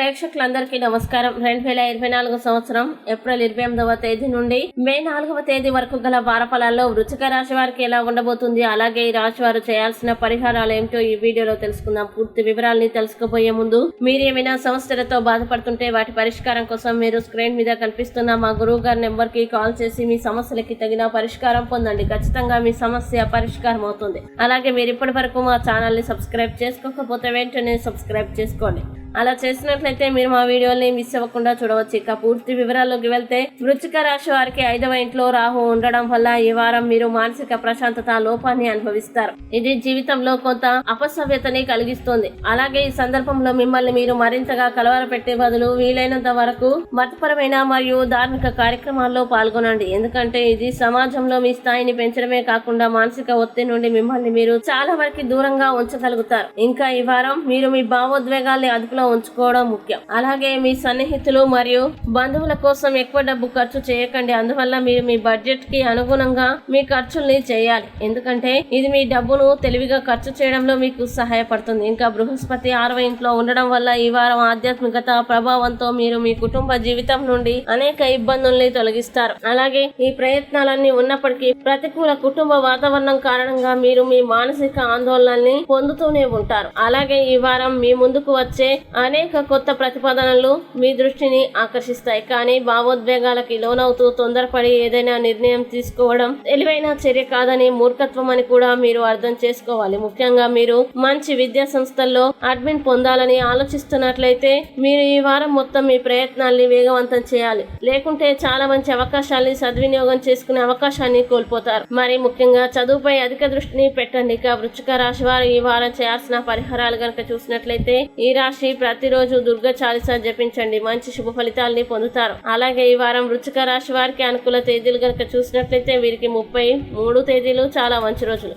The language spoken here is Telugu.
ప్రేక్షకులందరికీ నమస్కారం. రెండు వేల ఇరవై నాలుగు సంవత్సరం ఏప్రిల్ ఇరవై ఎనిమిదవ తేదీ నుండి మే నాలుగవ తేదీ వరకు గల వారఫలాల్లో వృచ్చిక రాశి వారికి ఎలా ఉండబోతుంది అలాగే ఈ రాశి వారు చేయాల్సిన పరిహారాలు ఏమిటో ఈ వీడియోలో తెలుసుకుందాం. పూర్తి వివరాల్ని తెలుసుకోబోయే ముందు మీరు ఏమైనా సమస్యలతో బాధపడుతుంటే వాటి పరిష్కారం కోసం మీరు స్క్రీన్ మీద కనిపిస్తున్న మా గురువు గారి నెంబర్కి కాల్ చేసి మీ సమస్యలకి తగిన పరిష్కారం పొందండి. ఖచ్చితంగా మీ సమస్య పరిష్కారం అవుతుంది. అలాగే మీరు ఇప్పటి వరకు మా ఛానల్ని సబ్స్క్రైబ్ చేసుకోకపోతే వెంటనే సబ్స్క్రైబ్ చేసుకోండి. అలా చేసినట్లయితే మీరు మా వీడియోని మిస్ అవ్వకుండా చూడవచ్చు. ఇక పూర్తి వివరాల్లోకి వెళ్తే వృచ్చిక రాశి వారికి ఐదవ ఇంట్లో రాహు ఉండడం వల్ల ఈ వారం మీరు మానసిక ప్రశాంతత లోపాన్ని అనుభవిస్తారు. ఇది జీవితంలో కొంత అపసవ్యతని కలిగిస్తుంది. అలాగే ఈ సందర్భంలో మిమ్మల్ని మీరు మరింతగా కలవరపెట్టే బదులు వీలైనంత వరకు మతపరమైన మరియు ధార్మిక కార్యక్రమాల్లో పాల్గొనండి. ఎందుకంటే ఇది సమాజంలో మీ స్థాయిని పెంచడమే కాకుండా మానసిక ఒత్తిడి నుండి మిమ్మల్ని మీరు చాలా వరకు దూరంగా ఉంచగలుగుతారు. ఇంకా ఈ వారం మీరు మీ భావోద్వేగాల్ని అదుపులో ఉంచుకోవడం ముఖ్యం. అలాగే మీ సన్నిహితులు మరియు బంధువుల కోసం ఎక్కువ డబ్బు ఖర్చు చేయకండి. అందువల్ల మీరు మీ బడ్జెట్కి అనుగుణంగా మీ ఖర్చుల్ని చేయాలి. ఎందుకంటే ఇది మీ డబ్బును తెలివిగా ఖర్చు చేయడంలో మీకు సహాయపడుతుంది. ఇంకా బృహస్పతి ఆరవ ఇంట్లో ఉండడం వల్ల ఈ వారం ఆధ్యాత్మికత ప్రభావంతో మీరు మీ కుటుంబ జీవితం నుండి అనేక ఇబ్బందుల్ని తొలగిస్తారు. అలాగే ఈ ప్రయత్నాలన్నీ ఉన్నప్పటికీ ప్రతికూల కుటుంబ వాతావరణం కారణంగా మీరు మీ మానసిక ఆందోళనల్ని పొందుతూనే ఉంటారు. అలాగే ఈ వారం మీ ముందుకు వచ్చే అనేక కొత్త ప్రతిపాదనలు మీ దృష్టిని ఆకర్షిస్తాయి కానీ భావోద్వేగాలకి లోనవుతూ తొందరపడి ఏదైనా నిర్ణయం తీసుకోవడం తెలివైన చర్య కాదని మూర్ఖత్వం అని కూడా మీరు అర్థం చేసుకోవాలి. ముఖ్యంగా మీరు మంచి విద్యా సంస్థల్లో అడ్మిన్ పొందాలని ఆలోచిస్తున్నట్లయితే మీరు ఈ వారం మొత్తం మీ ప్రయత్నాల్ని వేగవంతం చేయాలి. లేకుంటే చాలా మంచి అవకాశాల్ని సద్వినియోగం చేసుకునే అవకాశాన్ని కోల్పోతారు. మరి ముఖ్యంగా చదువుపై అధిక దృష్టిని పెట్టండి. ఇక వృచ్చిక రాశి వారు ఈ వారం చేయాల్సిన పరిహారాలు కనుక చూసినట్లయితే ఈ రాశి ప్రతిరోజు దుర్గ చాలీసా జపించండి. మంచి శుభ ఫలితాల్ని పొందుతారు. అలాగే ఈ వారం వృచ్చిక రాశి వారికి అనుకూల తేదీలు గనక చూసినట్లయితే వీరికి ముప్పై మూడు తేదీలు చాలా మంచి రోజులు.